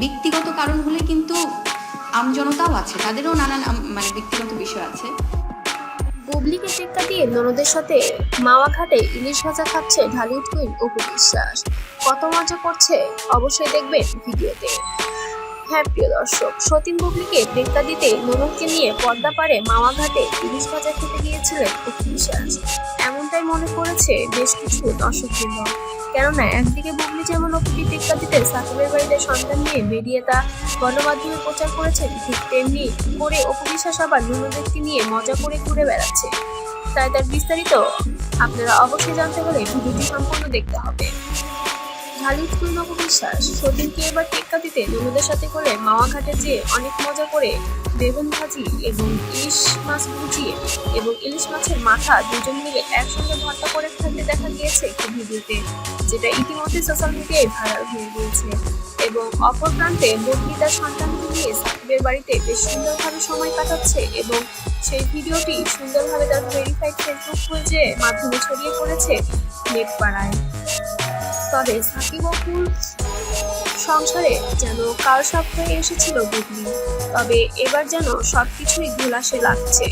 ব্যক্তিগত কারণ হলে কিন্তু আমজনতাও আছে, তাদেরও নানান মানে ব্যক্তিগত বিষয় আছে। বুবলিকে টেক্কা দিয়ে ননদের সাথে মাওয়া ঘাটে ইলিশ ভাজা খাচ্ছে ঢালিউড কুইন অপু বিশ্বাস। কত মজা করছে, অবশ্যই দেখবেন ভিডিওতে। হ্যাঁ প্রিয় দর্শক, সতীন বুবলিকে টেক্কা দিতে ননদকে নিয়ে পর্দা পারে মাওয়া ঘাটে ইলিশ ভাজা খেতে গিয়েছিলেন বিশ্বাস এমনটাই মনে করেছে বেশ কিছু দর্শকবৃন্দ। কেননা, একদিকে বুবলি যেমন অপুকে টেক্কা দিতে সাকিবের বাড়িতে সন্তান নিয়ে বেরিয়ে তা গণমাধ্যমে প্রচার করেছেন, ঠিক তেমনি করে অপু বিশ্বাস আবার নুনুদেরকে নিয়ে মজা করে ঘুরে বেড়াচ্ছে। তাই তার বিস্তারিত আপনারা অবশ্যই জানতে হলে ভিডিওটি সম্পূর্ণ দেখতে হবে। কুইন অপু সতীনকে এবার টেক্কা দিতে নুনুদের সাথে করে মাওয়া ঘাটে যেয়ে অনেক মজা করে বেগুন ভাজি এবং ইলিশ মাছ ভুজিয়ে এবং ইলিশ মাছের মাথা দুজন মিলে একসঙ্গে ভর্তা করে খেতে দেখা গিয়েছে একটি ভিডিওতে, যেটা ইতিমধ্যে সোশ্যাল মিডিয়ায় ভাইরাল হয়ে গিয়েছে। এবং অপর প্রান্তে বদলি তার সন্তানকে নিয়ে সাকিবের বাড়িতে বেশ সুন্দরভাবে সময় কাটাচ্ছে এবং সেই ভিডিওটি সুন্দরভাবে তার ভেরিফাইড ফেসবুক পেজে মাধ্যমে ছড়িয়ে পড়েছে নেট পাড়ায় তবে অপুর সংসারে যেন কার সপ্তাহে এসেছিল বুবলি তবে এবার যেন সবকিছুই ধুলাসে লাগছে।